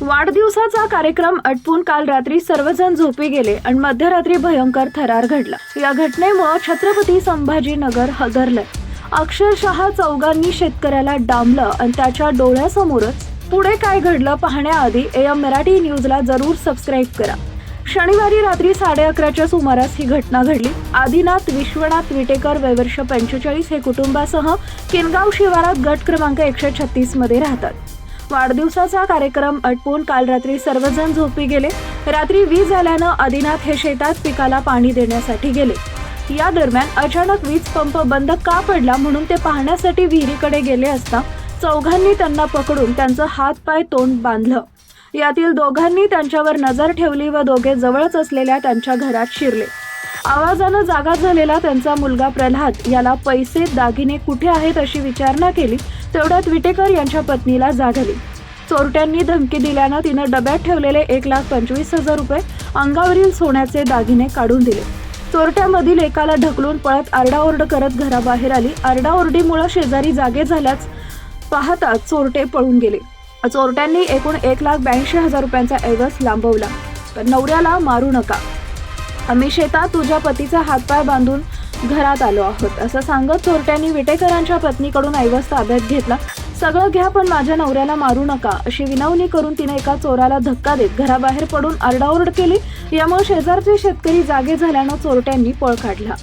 वाढदिवसाचा कार्यक्रम अटपून काल रात्री सर्वजण झोपी गेले आणि मध्यरात्री भयंकर थरार घडला. या घटनेमुळे छत्रपती संभाजीनगर हजरलं अक्षरशः चौघांनी शेतकऱ्याला डांबलं आणि त्याच्या डोळ्यासमोरच पुढे काय घडलं पाहण्याआधी एम मराठी न्यूजला जरूर सबस्क्राईब करा. शनिवारी रात्री साडे अकराच्या सुमारास ही घटना घडली. आदिनाथ विश्वनाथ विटेकर वयवर्ष पंचेचाळीस हे कुटुंबासह किनगाव शिवारात गट क्रमांक एकशे छत्तीसमध्ये राहतात. वाढदिवसाचा कार्यक्रम अटपून काल रात्री सर्वजण झोपी गेले. रात्री वीज आल्यानं आदिनाथ हे शेतात पिकाला पाणी देण्यासाठी गेले. या दरम्यान अचानक वीज पंप बंद का पडला म्हणून ते पाहण्यासाठी विहिरीकडे गेले असता चौघांनी त्यांना पकडून त्यांचं हात पाय तोंड बांधलं. यातील दोघांनी त्यांच्यावर नजर ठेवली व दोघे जवळच असलेल्या त्यांच्या घरात शिरले. आवाजानं जागा झालेला त्यांचा मुलगा प्रल्हाद याला पैसे दागिने कुठे आहेत अशी विचारणा केली तेवढ्यात विटेकर यांच्या पत्नीला जाग आली. चोरट्यांनी धमकी दिल्यानं तिनं डब्यात ठेवलेले एक लाख पंचवीस हजार रुपये अंगावरील सोन्याचे दागिने काढून दिले. चोरट्यामधील एकाला ढकलून पळत आरडाओरड करत घराबाहेर आली. आरडाओरडीमुळे शेजारी जागे झाल्याच पाहता चोरटे पळून गेले. चोरट्यांनी एकूण एक लाख ब्याऐंशी हजार रुपयांचा ऐवज लांबवला. पण नवऱ्याला मारू नका. आम्ही शेतात तुझ्या पतीचा हातपाय बांधून घरात आलो आहोत. असं सांगत चोरट्यांनी विटेकरांच्या पत्नीकडून ऐवज ताब्यात घेतला. सगळं घ्या पण माझ्या नवऱ्याला मारू नका. अशी विनवणी करून तिने एका चोराला धक्का देत घराबाहेर पडून आरडाओरड केली. यामुळे शेजारचे शेतकरी जागे झाल्यानं चोरट्यांनी पळ काढला.